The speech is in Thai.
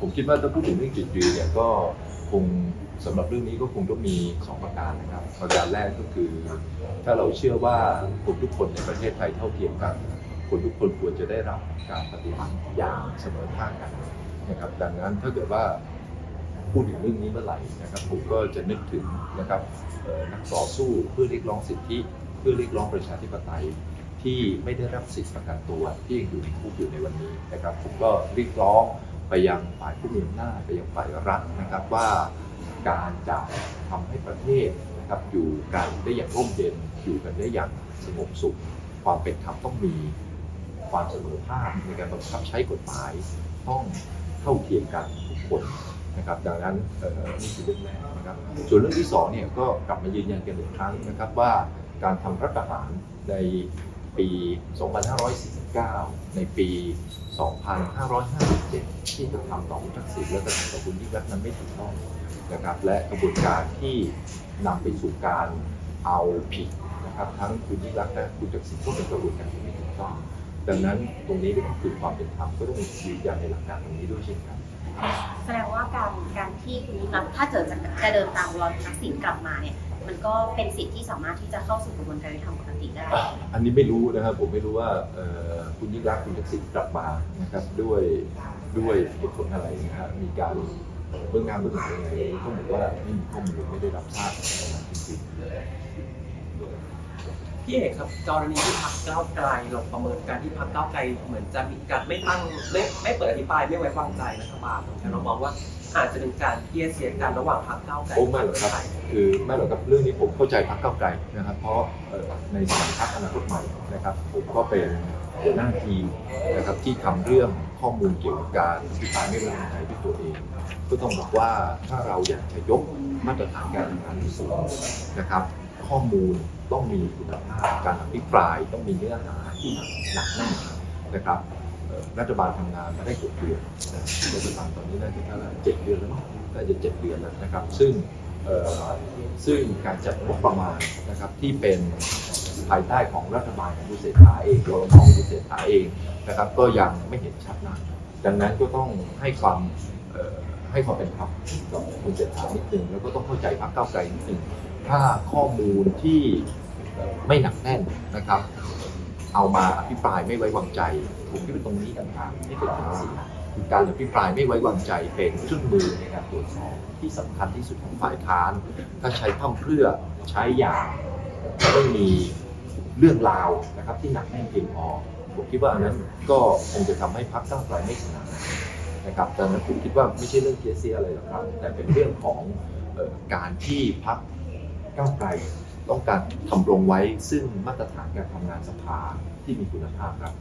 ผมคิดว่าถ้าพูดถึงเรื่องจุดยืนเนี่ยก็คงสำหรับเรื่องนี้ก็คงต้องมีสองประการนะครับ ประการแรกก็คือ ถ้าเราเชื่อว่าคนทุกคนในประเทศไทยเท่าเทียมกัน คนทุกคนควรจะได้รับการปฏิบัติอย่างเสมอภาคกันนะครับ ดังนั้นถ้าเกิดว่าพูดถึงเรื่องนี้เมื่อไหร่นะครับผมก็จะนึกถึงนะครับนักต่อสู้เพื่อเรียกร้องสิทธิ เพื่อเรียกร้องประชาธิปไตยที่ไม่ได้รับสิทธิประกันตัวที่ยังอยู่ในคุกอยู่ในวันนี้นะครับผมก็เรียกร้อง ไปยังฝ่ายผู้มีอำนาจไปยังฝ่ายรัฐนะครับว่าการจะทำให้ประเทศนะครับอยู่กันได้อย่างร่มเย็นอยู่กันได้อย่างสงบสุข ความเป็นธรรมต้องมีความเสมอภาคในการบังคับใช้กฎหมายต้องเท่าเทียมกันทุกคนนะครับดังนั้นนี่คือเรื่องแรกนะครับส่วนเรื่องที่สองเนี่ยก็กลับมายืนยันกันอีกครั้งนะครับว่าการทำรัฐประหารใน ปี 2549 ในปี 2557 ที่จะทำต่อคุณทักษิณและกระทำต่อคุณยิ่งรักนั้นไม่ถูกต้องนะครับและกระบวนการที่นำไปสู่การเอาผิดนะครับทั้งคุณยิ่งรักและคุณทักษิณก็เป็นกระบวนการที่ไม่ถูกต้องดังนั้นตรงนี้ก็ต้องคือความเป็นธรรมก็ต้องยืนยันในหลักการตรงนี้ด้วยเช่นกันแสดงว่าการการที่คุณยิ่งรักถ้าเกิดจะจะเดินตามรอยทักษิณกลับมาเนี่ย มันก็เป็นสิทธิ์ที่สามารถที่จะเข้าสู่กระบวนการยุติธรรมปกติได้ อันนี้ไม่รู้นะครับผมไม่รู้ว่าคุณยิ่งรักษณ์คุณทักษิณกลับมานะครับด้วยด้วยเหตุผลอะไรนะครับมีการเบื้องหน้าเบื้องหลังยังไงต้องบอกว่าไม่มีข้อมูลไม่ได้รับทราบจริง พี่เอกครับกรณีที่พักก้าวไกลเราประเมินการที่พักก้าวไกลเหมือนจะมีการไม่ตั้งไม่ไม่เปิดอภิปรายไม่ไว้วางใจรัฐบาลเรามองว่าอาจจะเป็นการเทียเสียกันระหว่างพักก้าวไกลโอ้ไม่หรอกครับคือไม่หรอกครับเรื่องนี้ผมเข้าใจพรรคก้าวไกลนะครับ เพราะในสมัยพรรคอนาคตใหม่นะครับผมก็เป็นหัวหน้าทีมนะครับที่ทำเรื่องข้อมูลเกี่ยวกับการอภิปรายไม่ไว้วางใจด้วยตัวเองก็ต้องบอกว่าถ้าเราอยากจะยกมาตรฐานการทำงานที่สูงนะครับ ข้อมูลต้องมีคุณภาพการอภิปรายต้องมีเนื้อหาที่หนักแน่นนะครับรัฐบาลทำงานมาได้หกเดือนรัฐบาลตอนนี้น่าจะเท่าไหร่เจ็ดเดือนแล้วมั้งน่าจะเจ็ดเดือนแล้วนะครับ ซึ่งซึ่งการจัดงบประมาณนะครับที่เป็นภายใต้ของรัฐบาลของคุณเศรษฐาเองรของคุณเศรษฐาเองนะครับ ก็ยังไม่เห็นชัดนักดังนั้นก็ต้องให้ความให้ความเป็นธรรมกับคุณเศรษฐานิดหนึ่งแล้วก็ต้องเข้าใจพรรคก้าไกลนิดหนึ่ง ถ้าข้อมูลที่ไม่หนักแน่นนะครับ เอามาอภิปรายไม่ไว้วางใจ ผมคิดว่าตรงนี้ต่างหากที่เป็นปัญหาคือการอภิปรายไม่ไว้วางใจเป็นเครื่องมือในการตรวจสอบที่สำคัญที่สุดของฝ่ายค้าน ถ้าใช้พร่ำเพรื่อใช้อย่างไม่มีเรื่องราวนะครับที่หนักแน่นเพียงพอผมคิดว่าอันนั้นก็คงจะทำให้พรรคก้าวไกลไม่ชนะนะครับดังนั้นผมคิดว่าไม่ใช่เรื่องเกียเสียอะไรหรอกครับ แต่เป็นเรื่องของการที่พรรค ก้าวไกลต้องการทำรงไว้ซึ่งมาตรฐานการทำงานสภาที่มีคุณภาพครับ